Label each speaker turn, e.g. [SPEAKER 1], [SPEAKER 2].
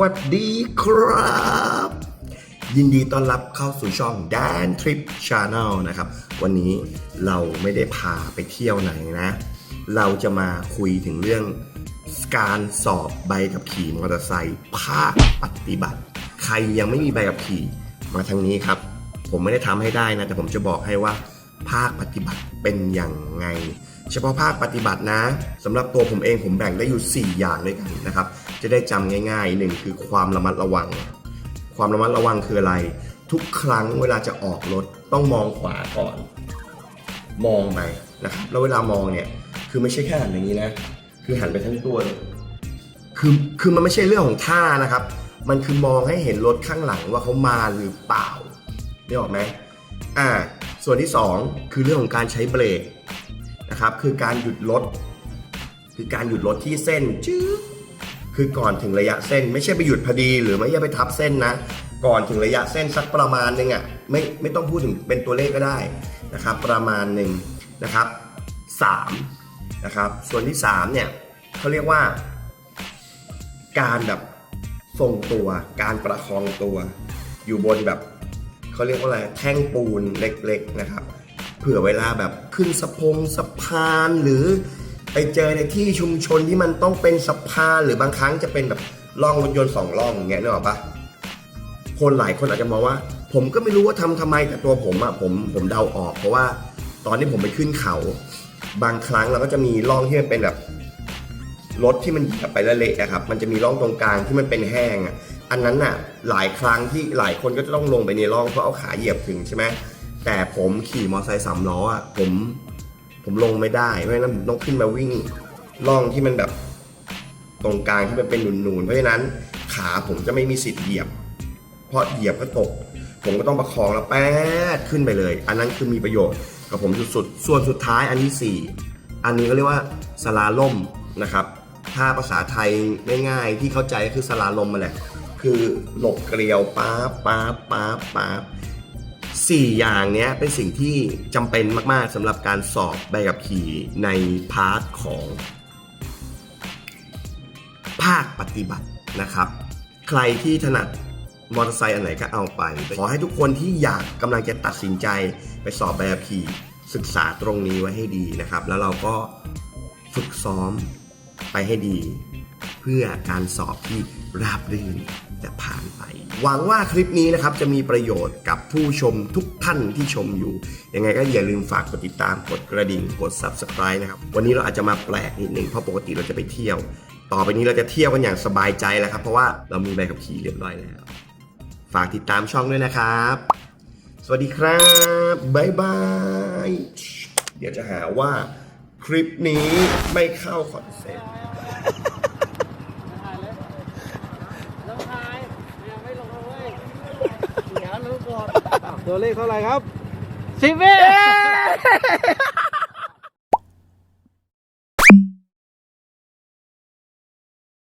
[SPEAKER 1] วัสดีครับ ยินดีต้อนรับเข้าสู่ช่อง Dan Trip Channel นะครับ วันนี้เราไม่ได้พาไปเที่ยวไหนนะ เราจะมาคุยถึงเรื่องการสอบใบขับขี่มอเตอร์ไซค์ภาคปฏิบัติ ใครยังไม่มีใบขับขี่มาทางนี้ครับ ผมไม่ได้ทำให้ได้นะ แต่ผมจะบอกให้ว่าภาคปฏิบัติเป็นอย่างไง เฉพาะภาคปฏิบัตินะสำหรับตัวผมเองผมแบ่งได้อยู่ 4 อย่างด้วยกันนะครับ จะได้จำง่ายๆหนึ่งคือความระมัดระวัง ความระมัดระวังคืออะไร ทุกครั้งเวลาจะออกรถต้องมองขวาก่อน มองไปนะครับแล้วเวลามองเนี่ยคือไม่ใช่แค่หันอย่างนี้นะ คือหันไปทั้งตัวเลยคือคือมันไม่ใช่เรื่องของท่านะครับ มันคือมองให้เห็นรถข้างหลังว่าเขามาหรือเปล่าได้ออกไหมอ่าส่วนที่สองคือเรื่องของการใช้เบรก นะครับ คือการหยุดรถคือการหยุดรถที่เส้นจื้อคือก่อนถึงระยะเส้น ไม่ใช่ไปหยุดพอดี หรือไม่ใช่ไปทับเส้นนะ ก่อนถึงระยะเส้นสักประมาณหนึ่งอะไม่ไม่ต้องพูดถึงเป็นตัวเลขก็ได้นะครับ ประมาณหนึ่งนะครับสามนะครับ ส่วนที่สามเนี่ยเขาเรียกว่า การแบบทรงตัว การประคองตัว อยู่บนแบบเขาเรียกว่าอะไรแท่งปูนเล็กๆนะครับ เผื่อเวลาแบบขึ้นสะพงสะพานหรือไปเจอในที่ชุมชนที่มันต้องเป็นสะพานหรือบางครั้งจะเป็นแบบล่องรถยนต์สองล่องอย่างเงี้ยนึกออกปะคนหลายคนอาจจะมองว่า ผมก็ไม่รู้ว่าทำทำไมแต่ตัวผมอะผมผมเดาออก เพราะว่าตอนที่ผมไปขึ้นเขา บางครั้งเราก็จะมีร่องที่มันเป็นแบบรถที่มันเหยียบไปล้วเละอะครับ มันจะมีร่องตรงกลางที่มันเป็นแห้งอะอันนั้นน่ะ หลายครั้งที่หลายคนก็จะต้องลงไปในร่องเพื่อเอาขาเหยียบถึงใช่ไหม แต่ผมขี่มอเตอร์ไซค์สามล้ออะผมผมลงไม่ได้เพราะฉะนั้นผมต้องขึ้นมาวิ่งร่องที่มันแบบตรงกลางที่มันเป็นหนุนๆเพราะฉะนั้นขาผมจะไม่มีสิทธิ์เหยียบ เพราะเหยียบก็ตก ผมก็ต้องประคองแล้วแป๊ดขึ้นไปเลย อันนั้นคือมีประโยชน์กับผมสุดๆส่วนสุดท้ายอันที่สี่อันนี้ก็เรียกว่าสลาล่มนะครับถ้าภาษาไทยง่ายๆที่เข้าใจก็คือสลาลมมาแหละ คือหลบเกลียวป๊าบป๊าบป๊าบป๊า บสี่อย่างเนี้ยเป็นสิ่งที่จำเป็นมากๆสำหรับการสอบใบขับขี่ในพาร์ทของ ภาคปฏิบัตินะครับ ใครที่ถนัดมอเตอร์ไซค์อันไหนก็เอาไป ขอให้ทุกคนที่อยากกำลังจะตัดสินใจไปสอบใบขับขี่ ศึกษาตรงนี้ไว้ให้ดีนะครับ แล้วเราก็ฝึกซ้อมไปให้ดี เพื่อการสอบที่ราบรื่นจะผ่านไป หวังว่าคลิปนี้นะครับจะมีประโยชน์กับผู้ชมทุกท่านที่ชมอยู่ ยังไงก็อย่าลืมฝากกดติดตามกดกระดิ่งกด subscribe นะครับ วันนี้เราอาจจะมาแปลกนิดนึงเพราะปกติเราจะไปเที่ยว ต่อไปนี้เราจะเที่ยวกันอย่างสบายใจแล้วครับ เพราะว่าเรามีใบขับขี่เรียบร้อยแล้ว ฝากติดตามช่องด้วยนะครับ สวัสดีครับบ๊ายบายเดี๋ยวจะหาว่าคลิปนี้ไม่เข้าคอนเซ็ปต์
[SPEAKER 2] ลงท้ายยังไม่ลงเลยเดี๋ยวรู้ก่อน
[SPEAKER 3] ตัวเลขเท่าไหร่ครับ
[SPEAKER 2] สิบเอ็ด